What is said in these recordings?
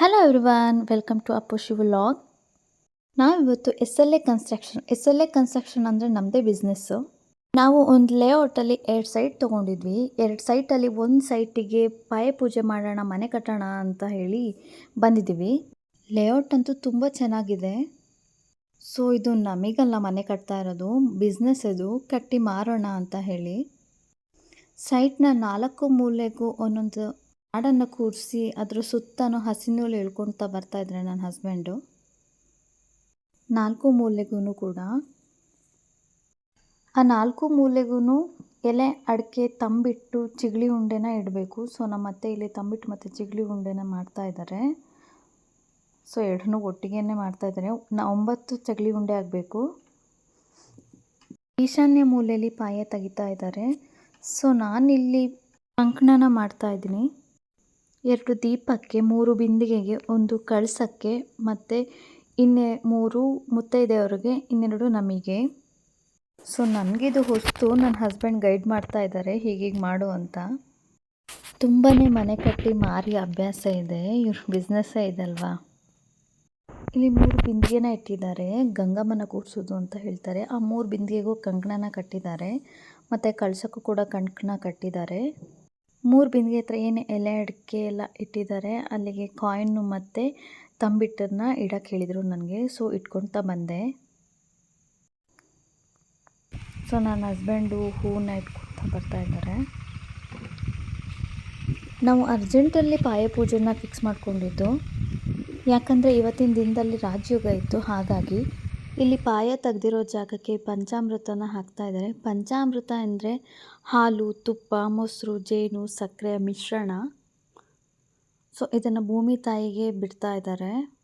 Hello everyone welcome to Appu Shiv vlog ನಾವಿವತ್ತು S L A construction S L A construction ಅಂದರೆ ನಮ್ಮದೇ business ನಾವು ಒಂದು ಲೇಔಟಲ್ಲಿ ಎರಡು ಸೈಟ್ ತೊಗೊಂಡಿದ್ವಿ. ಎರಡು ಸೈಟಲ್ಲಿ ಒಂದು ಸೈಟಿಗೆ ಪಾಯ ಪೂಜೆ ಮಾಡೋಣ, ಮನೆ ಕಟ್ಟೋಣ ಅಂತ ಹೇಳಿ ಬಂದಿದ್ದೀವಿ. ಲೇಔಟ್ ಅಂತೂ ತುಂಬ ಚೆನ್ನಾಗಿದೆ. ಸೊ ಇದು ನಮಗಲ್ಲ ಮನೆ ಕಟ್ತಾ ಇರೋದು ಬಿಸ್ನೆಸ್ ಇದು, ಕಟ್ಟಿ ಮಾರೋಣ ಅಂತ ಹೇಳಿ. ಸೈಟ್ನ ನಾಲ್ಕು ಮೂಲೆಗೂ ಒಂದೊಂದು ಹಾಡನ್ನು ಕೂರಿಸಿ ಅದ್ರ ಸುತ್ತನೂ ಹಸಿನೂಲು ಎಳ್ಕೊಳ್ತಾ ಬರ್ತಾ ಇದ್ದಾರೆ ನನ್ನ ಹಸ್ಬೆಂಡು ನಾಲ್ಕು ಮೂಲೆಗೂ ಕೂಡ. ಆ ನಾಲ್ಕು ಮೂಲೆಗೂ ಎಲೆ ಅಡಿಕೆ ತಂಬಿಟ್ಟು ಚಿಗಳಿ ಉಂಡೆನ ಇಡಬೇಕು. ಸೊ ನಮ್ಮ ಅತ್ತೆ ಇಲ್ಲಿ ತಂಬಿಟ್ಟು ಮತ್ತು ಚಿಗಳಿ ಉಂಡೆನ ಮಾಡ್ತಾ ಇದ್ದಾರೆ ಸೊ ಎರಡನ್ನೂ ಒಟ್ಟಿಗೆನೆ ಮಾಡ್ತಾ ಇದ್ದಾರೆ ನಾ ಒಂಬತ್ತು ಚಗಳಿ ಉಂಡೆ ಆಗಬೇಕು. ಈಶಾನ್ಯ ಮೂಲೆಯಲ್ಲಿ ಪಾಯ ತೆಗಿತಾ ಇದ್ದಾರೆ ಸೊ ನಾನಿಲ್ಲಿ ಕಂಕಣನ ಮಾಡ್ತಾ ಇದ್ದೀನಿ. ಎರಡು ದೀಪಕ್ಕೆ ಮೂರು ಬಿಂದಿಗೆಗೆ, ಒಂದು ಕಳಸಕ್ಕೆ ಮತ್ತು ಇನ್ನೆ ಮೂರು ಮುತ್ತೈದೆಯವ್ರಿಗೆ, ಇನ್ನೆರಡು ನಮಗೆ. ಸೊ ನನಗಿದು ಹೊಸ್ತು ನನ್ನ ಹಸ್ಬೆಂಡ್ ಗೈಡ್ ಮಾಡ್ತಾ ಇದ್ದಾರೆ ಹೀಗೀಗೆ ಮಾಡು ಅಂತ. ತುಂಬಾ ಮನೆ ಕಟ್ಟಿ ಮಾರಿ ಅಭ್ಯಾಸ ಇದೆ, ಇವ್ರ ಬಿಸ್ನೆಸ್ಸೇ ಇದಲ್ವಾ ಇಲ್ಲಿ ಮೂರು ಬಿಂದಿಗೆನ ಇಟ್ಟಿದ್ದಾರೆ, ಗಂಗಮ್ಮನ ಕೂರಿಸೋದು ಅಂತ ಹೇಳ್ತಾರೆ. ಆ ಮೂರು ಬಿಂದಿಗೆಗೂ ಕಂಕಣನ ಕಟ್ಟಿದ್ದಾರೆ, ಮತ್ತು ಕಳಸಕ್ಕೂ ಕೂಡ ಕಂಕಣ ಕಟ್ಟಿದ್ದಾರೆ. ಮೂರು ಬಿಂದಿಗೆ ಹತ್ರ ಏನು ಎಲೆ ಅಡಿಕೆ ಎಲ್ಲ ಇಟ್ಟಿದ್ದಾರೆ, ಅಲ್ಲಿಗೆ ಕಾಯಿನ್ನು ಮತ್ತು ತಂಬಿಟ್ಟನ್ನು ಇಡಕ್ಕೆ ಹೇಳಿದರು ನನಗೆ. ಸೊ ಇಟ್ಕೊಳ್ತಾ ಬಂದೆ. ಸೊ ನನ್ನ ಹಸ್ಬೆಂಡು ಹೂವನ್ನ ಇಟ್ಕೊಳ್ತಾ ಬರ್ತಾ ಇದ್ದಾರೆ. ನಾವು ಅರ್ಜೆಂಟಲ್ಲಿ ಪಾಯ ಪೂಜೆನ ಫಿಕ್ಸ್ ಮಾಡಿಕೊಂಡಿದ್ದು. ಯಾಕಂದರೆ ಇವತ್ತಿನ ದಿನದಲ್ಲಿ ರಾಜಯೋಗ ಇತ್ತು, ಹಾಗಾಗಿ ಇಲ್ಲಿ ಪಾಯ ತೆಗೆದಿರೋ ಜಾಗಕ್ಕೆ ಪಂಚಾಮೃತನ ಹಾಕ್ತಾ ಇದ್ದಾರೆ. ಪಂಚಾಮೃತ ಅಂದರೆ ಹಾಲು, ತುಪ್ಪ, ಮೊಸರು, ಜೇನು, ಸಕ್ಕರೆ, ಮಿಶ್ರಣ. ಸೊ ಇದನ್ನು ಭೂಮಿ ತಾಯಿಗೆ ಬಿಡ್ತಾ ಇದ್ದಾರೆ.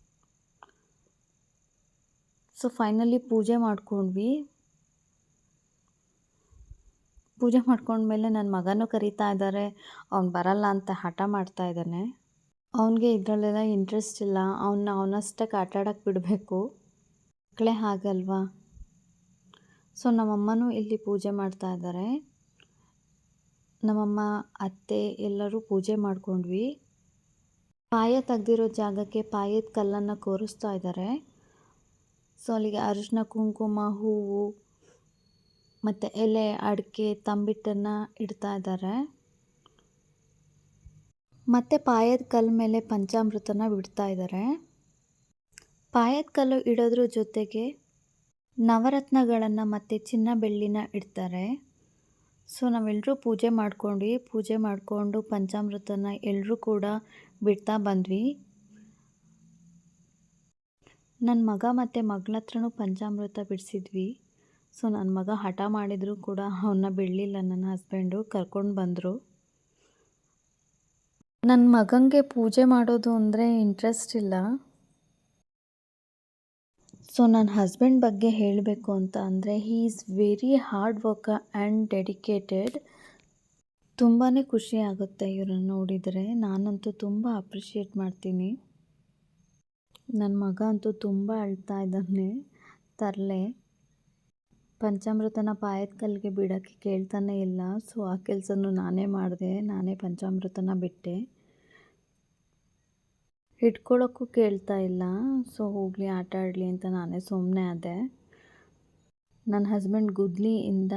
ಸೊ ಫೈನಲಿ ಪೂಜೆ ಮಾಡ್ಕೊಂಡ್ವಿ. ಪೂಜೆ ಮಾಡ್ಕೊಂಡ್ಮೇಲೆ ನನ್ನ ಮಗನೂ ಕರೀತಾ ಇದ್ದಾರೆ. ಅವ್ನು ಬರಲ್ಲ ಅಂತ ಹಠ ಮಾಡ್ತಾ ಇದ್ದಾನೆ. ಅವನಿಗೆ ಇದರಲ್ಲೆಲ್ಲ ಇಂಟ್ರೆಸ್ಟ್ ಇಲ್ಲ. ಅವನ್ನ ಅವನಷ್ಟಕ್ಕೆ ಆಟ ಆಡೋಕ್ಕೆ ಬಿಡಬೇಕು. ಮಕ್ಕಳೇ ಹಾಗಲ್ವಾ ಸೊ ನಮ್ಮಮ್ಮನೂ ಇಲ್ಲಿ ಪೂಜೆ ಮಾಡ್ತಾ ಇದ್ದಾರೆ. ನಮ್ಮಮ್ಮ, ಅತ್ತೆ ಎಲ್ಲರೂ ಪೂಜೆ ಮಾಡ್ಕೊಂಡ್ವಿ. ಪಾಯ ತೆಗ್ದಿರೋ ಜಾಗಕ್ಕೆ ಪಾಯದ ಕಲ್ಲನ್ನು ಕೋರಿಸ್ತಾ ಇದ್ದಾರೆ. ಸೊ ಅಲ್ಲಿಗೆ ಅರಿಶಿನ, ಕುಂಕುಮ, ಹೂವು ಮತ್ತು ಎಲೆ, ಅಡಿಕೆ, ತಂಬಿಟ್ಟನ್ನು ಇಡ್ತಾ ಇದ್ದಾರೆ. ಮತ್ತು ಪಾಯದ ಕಲ್ಲ ಮೇಲೆ ಪಂಚಾಮೃತನ ಬಿಡ್ತಾ ಇದ್ದಾರೆ. ಪಾಯದ ಕಲ್ಲು ಇಡೋದ್ರ ಜೊತೆಗೆ ನವರತ್ನಗಳನ್ನು ಮತ್ತು ಚಿನ್ನ ಬೆಳ್ಳಿನ ಇಡ್ತಾರೆ. ಸೊ ನಾವೆಲ್ಲರೂ ಪೂಜೆ ಮಾಡ್ಕೊಂಡ್ವಿ. ಪೂಜೆ ಮಾಡಿಕೊಂಡು ಪಂಚಾಮೃತನ ಎಲ್ಲರೂ ಕೂಡ ಬಿಡ್ತಾ ಬಂದ್ವಿ. ನನ್ನ ಮಗ ಮತ್ತು ಮಗಳ ಹತ್ರನೂ ಪಂಚಾಮೃತ ಬಿಡಿಸಿದ್ವಿ. ಸೊ ನನ್ನ ಮಗ ಹಠ ಮಾಡಿದರೂ ಕೂಡ ಅವನ್ನ ಬಿಡಲಿಲ್ಲ ನನ್ನ ಹಸ್ಬೆಂಡು ಕರ್ಕೊಂಡು ಬಂದರು. ನನ್ನ ಮಗಂಗೆ ಪೂಜೆ ಮಾಡೋದು ಅಂದರೆ ಇಂಟ್ರೆಸ್ಟ್ ಇಲ್ಲ. ಸೊ ನನ್ನ ಹಸ್ಬೆಂಡ್ ಬಗ್ಗೆ ಹೇಳಬೇಕು ಅಂತ ಅಂದರೆ he is very hard work and dedicated ತುಂಬಾ ಖುಷಿ ಆಗುತ್ತೆ ಇವರನ್ನು ನೋಡಿದರೆ. ನಾನಂತೂ ತುಂಬ ಅಪ್ರಿಷಿಯೇಟ್ ಮಾಡ್ತೀನಿ. ನನ್ನ ಮಗ ಅಂತೂ ತುಂಬ ಅಳ್ತಾ ಇದ್ದಾನೆ. ತರಲೆ. ಪಂಚಾಮೃತನ ಪಾಯದ ಕಲ್ಲಿಗೆ ಬಿಡೋಕ್ಕೆ ಕೇಳ್ತಾನೆ ಇಲ್ಲ. ಸೊ ಆ ಕೆಲಸನೂ ನಾನೇ ಮಾಡಿದೆ. ನಾನೇ ಪಂಚಾಮೃತನ ಬಿಟ್ಟೆ. ಹಿಡ್ಕೊಳ್ಳೋಕ್ಕೂ ಕೇಳ್ತಾ ಇಲ್ಲ. ಸೊ ಹೋಗಲಿ, ಆಟ ಆಡಲಿ ಅಂತ ನಾನೇ ಸುಮ್ಮನೆ ಆದೆ. ನನ್ನ ಹಸ್ಬೆಂಡ್ ಗುದ್ಲಿಯಿಂದ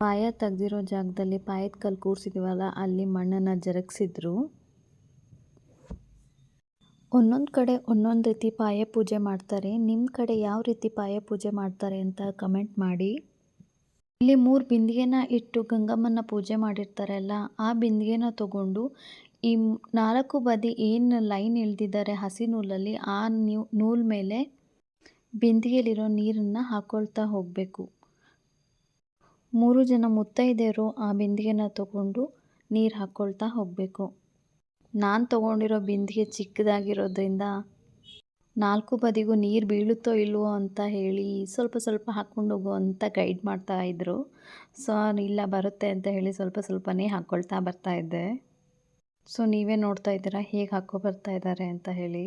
ಪಾಯ ತೆಗ್ದಿರೋ ಜಾಗದಲ್ಲಿ ಪಾಯದ ಕಲ್ಲು ಕೂರಿಸಿದ್ದೀವಲ್ಲ ಅಲ್ಲಿ ಮಣ್ಣನ್ನು ಜರಗಿಸಿದ್ರು. ಒಂದೊಂದು ಕಡೆ ಒಂದೊಂದು ರೀತಿ ಪಾಯ ಪೂಜೆ ಮಾಡ್ತಾರೆ. ನಿಮ್ಮ ಕಡೆ ಯಾವ ರೀತಿ ಪಾಯ ಪೂಜೆ ಮಾಡ್ತಾರೆ ಅಂತ ಕಮೆಂಟ್ ಮಾಡಿ. ಇಲ್ಲಿ ಮೂರು ಬಿಂದಿಗೆನ ಇಟ್ಟು ಗಂಗಮ್ಮನ ಪೂಜೆ ಮಾಡಿರ್ತಾರಲ್ಲ, ಆ ಬಿಂದಿಗೆನ ತಗೊಂಡು ಈ ನಾಲ್ಕು ಬದಿ ಏನು ಲೈನ್ ಎಳೆದಿದ್ದಾರೆ ಹಸಿ ನೂಲಲ್ಲಿ, ಆ ನೂಲ್ ಮೇಲೆ ಬಿಂದಿಗೆಯಲ್ಲಿರೋ ನೀರನ್ನು ಹಾಕ್ಕೊಳ್ತಾ ಹೋಗಬೇಕು. ಮೂರು ಜನ ಮುತ್ತೈದೆಯರು ಆ ಬಿಂದಿಗೆನ ತಗೊಂಡು ನೀರು ಹಾಕ್ಕೊಳ್ತಾ ಹೋಗಬೇಕು. ನಾನು ತಗೊಂಡಿರೋ ಬಿಂದಿಗೆ ಚಿಕ್ಕದಾಗಿರೋದ್ರಿಂದ ನಾಲ್ಕು ಬದಿಗೂ ನೀರು ಬೀಳುತ್ತೋ ಇಲ್ವೋ ಅಂತ ಹೇಳಿ ಸ್ವಲ್ಪ ಸ್ವಲ್ಪ ಹಾಕ್ಕೊಂಡು ಹೋಗು ಅಂತ ಗೈಡ್ ಮಾಡ್ತಾ ಇದ್ದರು ಸೊ ಇಲ್ಲ ಬರುತ್ತೆ ಅಂತ ಹೇಳಿ ಸ್ವಲ್ಪ ಸ್ವಲ್ಪನೇ ಹಾಕ್ಕೊಳ್ತಾ ಬರ್ತಾಯಿದ್ದೆ ಸೊ ನೀವೇ ನೋಡ್ತಾ ಇದ್ದೀರಾ? ಹೇಗೆ ಹಾಕೋ ಬರ್ತಾ ಇದ್ದಾರೆ ಅಂತ ಹೇಳಿ.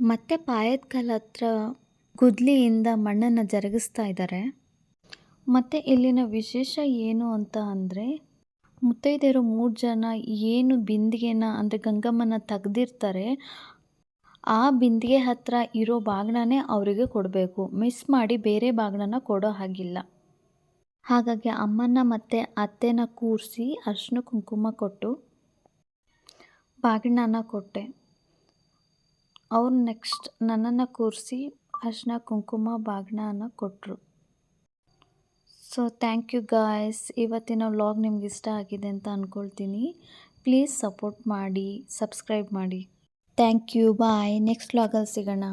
ಮತ್ತೆ ಪಾಯದ ಕಲ್ ಹತ್ರ ಗುದ್ಲಿಯಿಂದ ಮಣ್ಣನ್ನು ಜರುಗಿಸ್ತಾ ಇದ್ದಾರೆ. ಮತ್ತು ಇಲ್ಲಿನ ವಿಶೇಷ ಏನು ಅಂತ ಅಂದರೆ ಮುತ್ತೈದೆಯರು ಮೂರು ಜನ ಏನು ಬಿಂದಿಗೆನ ಅಂದರೆ ಗಂಗಮ್ಮನ ತೆಗೆದಿರ್ತಾರೆ ಆ ಬಿಂದಿಗೆ ಹತ್ತಿರ ಇರೋ ಬಾಗಿಣನೇ ಅವರಿಗೆ ಕೊಡಬೇಕು. ಮಿಸ್ ಮಾಡಿ ಬೇರೆ ಬಾಗಿಣನ ಕೊಡೋ ಹಾಗಿಲ್ಲ. ಹಾಗಾಗಿ ಅಮ್ಮನ ಮತ್ತು ಅತ್ತೆನ ಕೂರಿಸಿ ಅರ್ಶಿನ ಕುಂಕುಮ ಕೊಟ್ಟು ಬಾಗಿಣನ ಕೊಟ್ಟೆ. ಅವ್ರು ನೆಕ್ಸ್ಟ್ ನನ್ನನ್ನು ಕೂರಿಸಿ ಅರ್ಶಿನ ಕುಂಕುಮ ಬಾಗಿಣನ ಕೊಟ್ಟರು ಸೊ ಥ್ಯಾಂಕ್ ಯು ಗಾಯ್ಸ್ ಇವತ್ತಿನ ವ್ಲಾಗ್ ನಿಮ್ಗೆ ಇಷ್ಟ ಆಗಿದೆ ಅಂತ ಅಂದ್ಕೊಳ್ತೀನಿ ಪ್ಲೀಸ್ ಸಪೋರ್ಟ್ ಮಾಡಿ ಸಬ್ಸ್ಕ್ರೈಬ್ ಮಾಡಿ. ಥ್ಯಾಂಕ್ ಯು ಬಾಯ್ ನೆಕ್ಸ್ಟ್ ವ್ಲಾಗಲ್ಲಿ ಸಿಗೋಣ.